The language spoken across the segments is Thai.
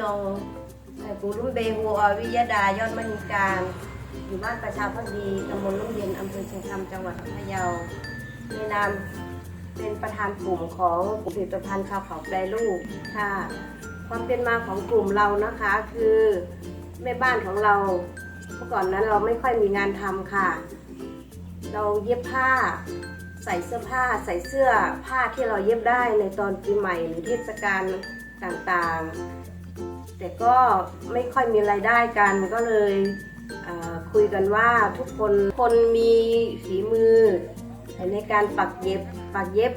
ย่อโยกูรุ่มเบหัววิยดายอดมณีการอยู่บ้านประชาพักดีตำบลลุ่มเย็นอำเภอเชียงคำจังหวัดพะเยาในนามเป็นประธานกลุ่มของกลุ่มผลิตภัณฑ์ชาวเขาแปรรูปค่ะ ความเป็นมาของกลุ่มเรานะคะคือแม่บ้านของเราเมื่อก่อนนั้นเราไม่ค่อยมีงานทำค่ะ เราเย็บผ้า ใส่เสื้อผ้า ใส่เสื้อผ้าที่เราเย็บได้ในตอนปีใหม่หรือเทศกาลต่างๆ แต่ก็ไม่ค่อยมีรายได้กันก็เลยคุยกันว่าทุกคนคนมีฝีมือ ในการปักเย็บปักเย็บ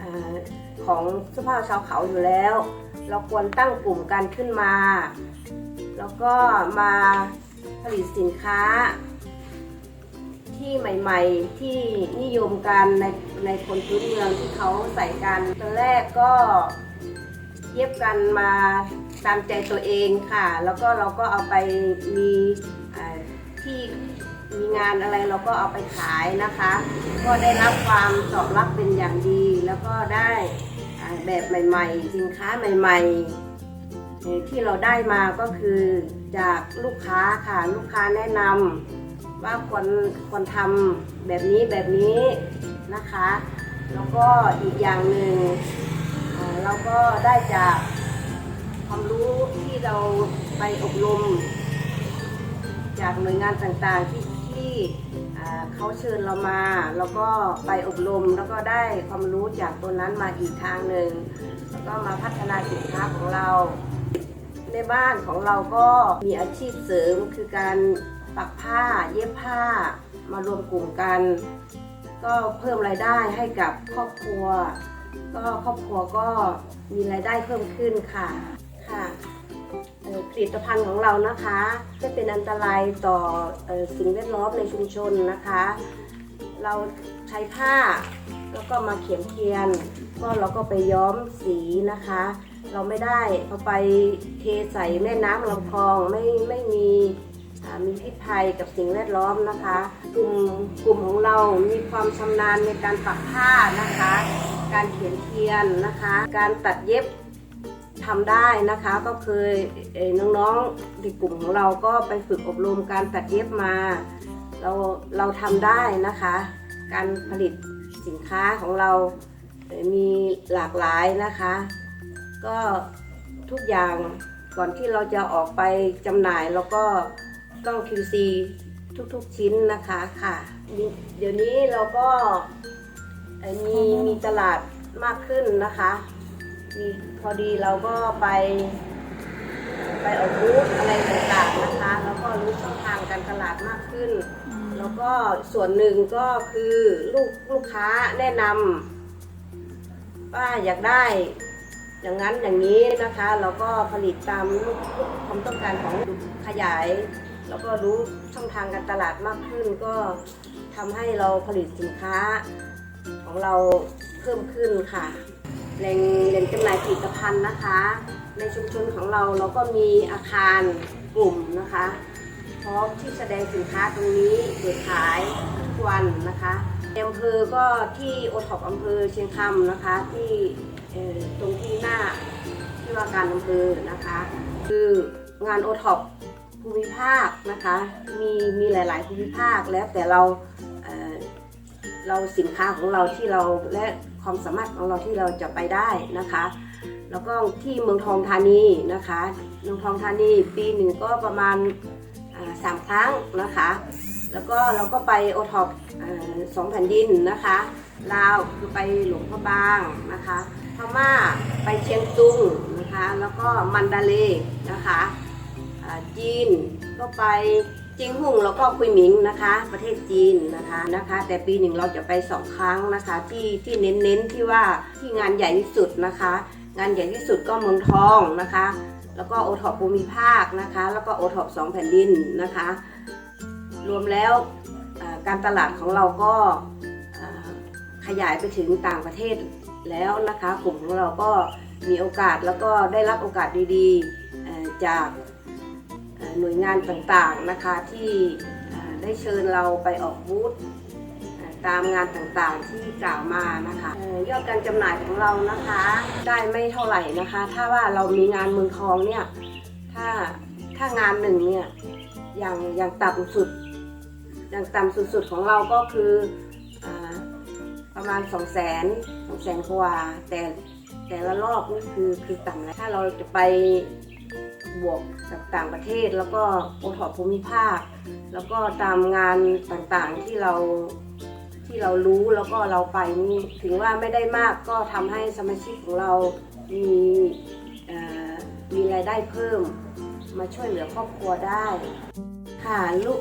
อของเสื้อผ้าชาวเขาอยู่แล้ว เราควรตั้งกลุ่มกันขึ้นมา แล้วก็มาผลิตสินค้า ที่ใหม่ ๆ ที่นิยมกันในในคนพื้นเมืองที่เขาใส่กันตอนแรกก็ ย็บกันมาตามใจตัวเองค่ะ แล้วก็เราก็เอาไปมีที่มีงานอะไรเราก็เอาไปขายนะคะ ก็ได้รับความตอบรับเป็นอย่างดี แล้วก็ได้แบบใหม่ ๆ สินค้าใหม่ ๆ ที่เราได้มาก็คือจากลูกค้าค่ะลูกค้าแนะนำว่าควรควรทำแบบนี้แบบนี้นะคะ แล้วก็อีกอย่างหนึ่ง เราก็ได้จากความรู้ที่เราไปอบรม จากหน่วยงานต่างๆที่ที่เขาเชิญเรามา แล้วก็ไปอบรมแล้วก็ได้ความรู้จากตัวนั้นมาอีกทางหนึ่งแล้วก็มาพัฒนาสินค้าของเรา ในบ้านของเราก็มีอาชีพเสริมคือการปักผ้าเย็บผ้ามารวมกลุ่มกัน ก็เพิ่มรายได้ให้กับครอบครัว ก็ครอบครัวก็มีรายได้เพิ่มขึ้นค่ะค่ะผลิตภัณฑ์ของเรานะคะไม่เป็นอันตรายต่ออสิ่งแวดล้อมในชุมชนนะคะ เราใช้ผ้าแล้วก็มาเขียนเทียน ก็เราก็ไปย้อมสีนะคะ เราไม่ได้เอาไปเทใส่แม่น้ำลำคลองไม่ไม่มี มีพิษภัยกับสิ่งแวดล้อมนะคะ กลุ่มกลุ่มของเรามีความชำนาญในการปักผ้านะคะ การเขียนเทียนนะคะ การตัดเย็บทำได้นะคะก็เคยเน้องๆในกลุ่มของเราก็ไปฝึกอบรมการตัดเย็บมา เราเราทำได้นะคะ การผลิตสินค้าของเรามีหลากหลายนะคะ ก็ทุกอย่างก่อนที่เราจะออกไปจำหน่ายเราก็ ต้อง QC ทุกๆชิ้นนะคะค่ะมีเดี๋ยวนี้เราก็เอ่อมีมีตลาดมากขึ้นนะคะมีพอดีเราก็ไป ไปออกบูธอะไรต่างๆนะคะ แล้วก็รู้ช่องทางการตลาดมากขึ้น แล้วก็ส่วนหนึ่งก็คือลูกลูกค้าแนะนำว่าอยากได้อย่างนั้นอย่างนี้นะคะ เราก็ผลิตตามลูกลูกความต้องการของขยาย แล้วก็รู้ช่องทางการตลาดมากขึ้น ก็ทำให้เราผลิตสินค้าของเราเพิ่มขึ้นค่ะแหล่งแหล่งจำหน่ายผลิตภัณฑ์นะคะ ในชุมชนของเราเราก็มีอาคารกลุ่มนะคะพร้อมที่แสดงสินค้าตรงนี้เปิดขายทุกวันนะคะอำเภอก็ที่โอท็อปอำเภอเชียงคำนะคะที่ตรงที่หน้าที่ว่าการอำเภอนะคะ คืองานโอท็อป ภูมิภาคนะคะ มีมีหลาย ๆ ภูมิภาคแล้วแต่เราเเราสินค้าของเราที่เราและความสามารถของเราที่เราจะไปได้นะคะ แล้วก็ที่เมืองทองธานีนะคะ เมืองทองธานีปีหนึ่งก็ประมาณสามครั้งนะคะ แล้วก็เราก็ไปโอท็อปสองแผ่นดินนะคะลาวคือไปหลวงพระบางนะคะพม่าไปเชียงตุงนะคะ แล้วก็มันดาเลนะคะ จีนก็ไปเจียงหุ่งแล้วก็คุยหมิงนะคะ ประเทศจีนนะคะนะคะ แต่ปีหนึ่งเราจะไปสองครั้งนะคะ ที่ที่เน้นๆที่ว่าที่งานใหญ่ที่สุดนะคะ งานใหญ่ที่สุดก็เมืองทองนะคะ แล้วก็โอท็อปภูมิภาคนะคะ แล้วก็โอท็อปสองแผ่นดินนะคะ รวมแล้วการตลาดของเราก็ขยายไปถึงต่างประเทศแล้วนะคะ กลุ่มของเราก็มีโอกาสแล้วก็ได้รับโอกาสดีๆจาก หน่วยงานต่างๆนะคะที่ได้เชิญเราไปออกบูธตามงานต่างๆที่กล่าวมานะคะออยอดการจำหน่ายของเรานะคะ ได้ไม่เท่าไหร่นะคะ ถ้าว่าเรามีงานมืองทองเนี่ยถ้าถ้างานหนึ่งเนี่ยอย่างอย่างต่ำสุดอย่างต่ำสุดๆของเราก็คืออประมาณ2 0 0 0 0 0 2 0 0 0 0กว่าแต่แต่ละรอบนี่คือคือต่ำแล้วถ้าเราจะไป บวกกับต่างประเทศแล้วก็โอทอภูมิภาค แล้วก็ตามงานต่างๆที่เราที่เรารู้แล้วก็เราไปนี่ถึงว่าไม่ได้มากก็ทำให้สมาชิกของเรามีมีรายได้เพิ่ม มาช่วยเหลือครอบครัวได้ค่ะรูป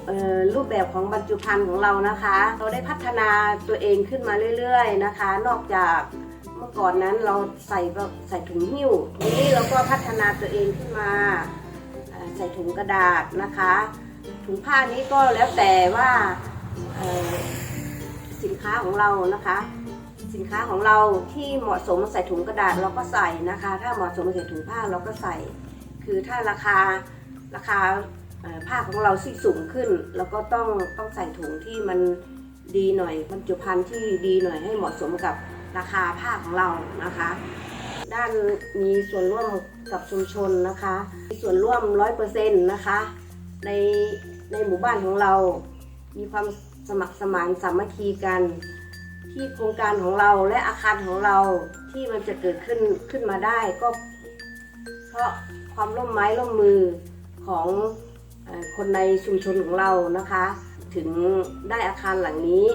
รูปแบบของบรรจุภัณฑ์ของเรานะคะ เราได้พัฒนาตัวเองขึ้นมาเรื่อย ๆ นะคะ นอกจาก เมื่อก่อนนั้นเราใส่แบบใส่ถุงหิ้วทีนี้เราก็พัฒนาตัวเองขึ้นมาใส่ถุงกระดาษนะคะ ถุงผ้านี้ก็แล้วแต่ว่าสินค้าของเรานะคะ สินค้าของเราที่เหมาะสมใส่ถุงกระดาษเราก็ใส่นะคะ ถ้าเหมาะสมใส่ถุงผ้าเราก็ใส่ คือถ้าราคาราคาผ้าของเราที่สูงขึ้นเราก็ต้องต้องใส่ถุงที่มันดีหน่อยบรรจุภัณฑ์ที่ดีหน่อยให้เหมาะสมกับ ราคาผ้าของเรานะคะ ด้านมีส่วนร่วมกับชุมชนนะคะมีส่วนร่วมร้อยเปอร์เซ็นต์นะคะ ในในหมู่บ้านของเรา มีความสมัครสมานสามัคคีกัน ที่โครงการของเราและอาคารของเราที่มันจะเกิดขึ้นขึ้นมาได้ก็เพราะความร่วมไม้ร่วมมือของคนในชุมชนของเรานะคะ ถึงได้อาคารหลังนี้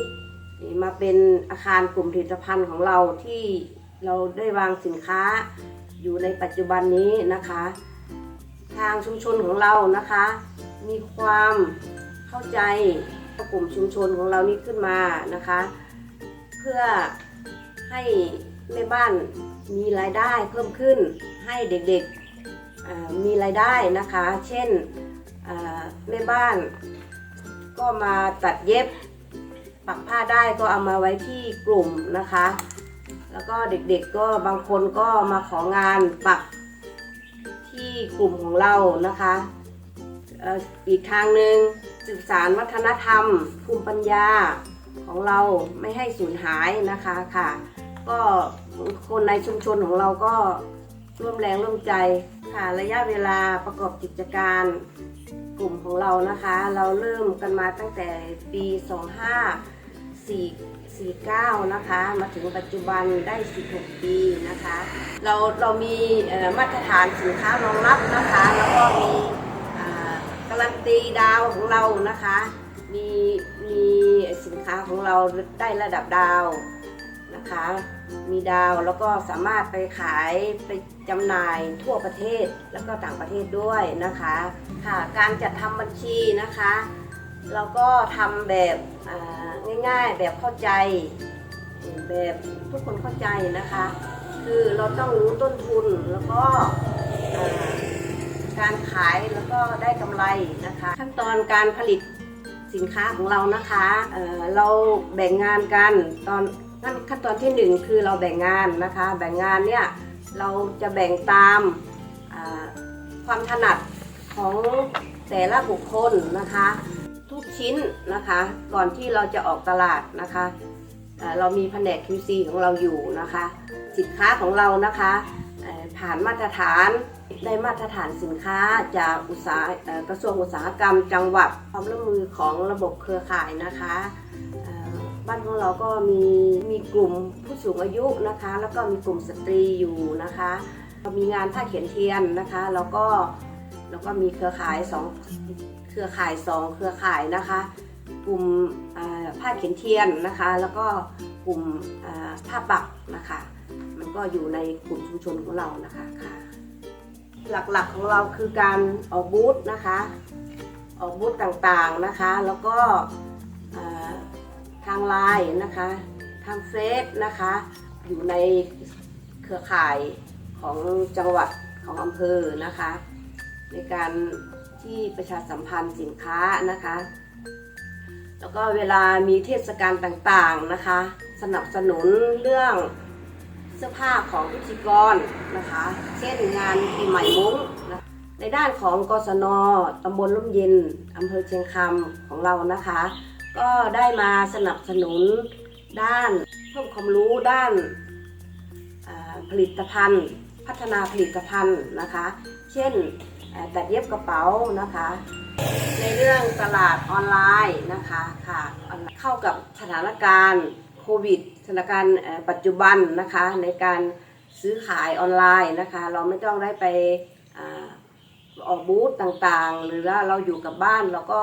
มาเป็นอาคารกลุ่มผลิตภัณฑ์ของเราที่เราได้วางสินค้าอยู่ในปัจจุบันนี้นะคะ ทางชุมชนของเรานะคะ มีความเข้าใจกลุ่มชุมชนของเรานี้ขึ้นมานะคะ เพื่อให้แม่บ้านมีรายได้เพิ่มขึ้นให้เด็กๆมีรายได้นะคะ เช่นแม่บ้านก็มาตัดเย็บ ปักผ้าได้ก็เอามาไว้ที่กลุ่มนะคะ แล้วก็เด็กๆก็บางคนก็มาของานปักที่กลุ่มของเรานะคะอีกทางหนึ่งสืบสารวัฒนธรรม ภูมิปัญญาของเราไม่ให้สูญหายนะคะค่ะ ก็คนในชุมชนของเราก็ร่วมแรงร่วมใจค่ะระยะเวลาประกอบกิจการ กลุ่มของเรานะคะ เราเริ่มกันมาตั้งแต่ปี 25 49 นะคะ มาถึงปัจจุบันได้ 16 ปีนะคะ เราเรามีมาตรฐานสินค้ารองรับนะคะ แล้วก็มีการันตีดาวของเรานะคะ มีมีสินค้าของเราได้ระดับดาว นะคะ มีดาวแล้วก็สามารถไปขายไปจำหน่ายทั่วประเทศแล้วก็ต่างประเทศด้วยนะคะค่ะการจัดทำบัญชีนะคะเราก็ทำแบบง่ายๆแบบเข้าใจ แบบทุกคนเข้าใจนะคะ คือเราต้องรู้ต้นทุนแล้วก็การขายแล้วก็ได้กำไรนะคะ ขั้นตอนการผลิตสินค้าของเรานะคะเเราแบ่งงานกันตอน ขั้นขั้นตอนที่หนึ่งคือเราแบ่งงานนะคะ แบ่งงานเนี่ยเราจะแบ่งตามความถนัดของแต่ละบุคคลนะคะ ทุกชิ้นนะคะ ก่อนที่เราจะออกตลาดนะคะเรามีแผนก QC ของเราอยู่นะคะ สินค้าของเรานะคะผ่านมาตรฐานได้มาตรฐานสินค้าจากอุตสาหกระทรวงอุตสาหกรรมจังหวัดความร่วมมือของระบบเครือข่ายนะคะ บ้านของเราก็มีมีกลุ่มผู้สูงอายุนะคะ แล้วก็มีกลุ่มสตรีอยู่นะคะมีงานผ้าเขียนเทียนนะคะแล้วก็แล้วก็มีเครือข่ายสองเครือข่ายสองเครือข่ายนะคะ กลุ่มผ้าเขียนเทียนนะคะ แล้วก็กลุ่มผ้าปักนะคะ มันก็อยู่ในกลุ่มชุมชนของเรานะคะค่ะหลักๆของเราคือการออกบูธนะคะ ออกบูธต่างๆนะคะ แล้วก็ ทางไลน์นะคะ ทางเฟซนะคะ อยู่ในเครือข่ายของจังหวัดของอำเภอนะคะ ในการที่ประชาสัมพันธ์สินค้านะคะ แล้วก็เวลามีเทศกาลต่างๆนะคะ สนับสนุนเรื่องเสื้อผ้าของพิธีกรนะคะ เช่นงานปีใหม่มุ้งนะในด้านของกศนตำบลร่มเย็นอำเภอเชียงคำของเรานะคะ ก็ได้มาสนับสนุนด้านเพิ่มความรู้ด้านผลิตภัณฑ์ พัฒนาผลิตภัณฑ์นะคะ เช่นตัดเย็บกระเป๋านะคะ ในเรื่องตลาดออนไลน์นะคะค่ะเข้ากับสถานการณ์โควิดสถานการณ์ปัจจุบันนะคะในการซื้อขายออนไลน์นะคะ เราไม่ต้องได้ไปออกบูธต่างๆ หรือว่าเราอยู่กับบ้านเราก็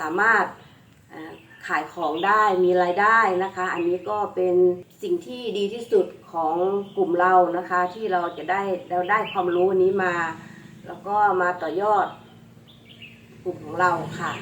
สามารถ ขายของได้มีรายได้นะคะ อันนี้ก็เป็นสิ่งที่ดีที่สุดของกลุ่มเรานะคะ ที่เราจะได้เราได้ความรู้อันนี้มา แล้วก็มาต่อยอดกลุ่มของเราค่ะ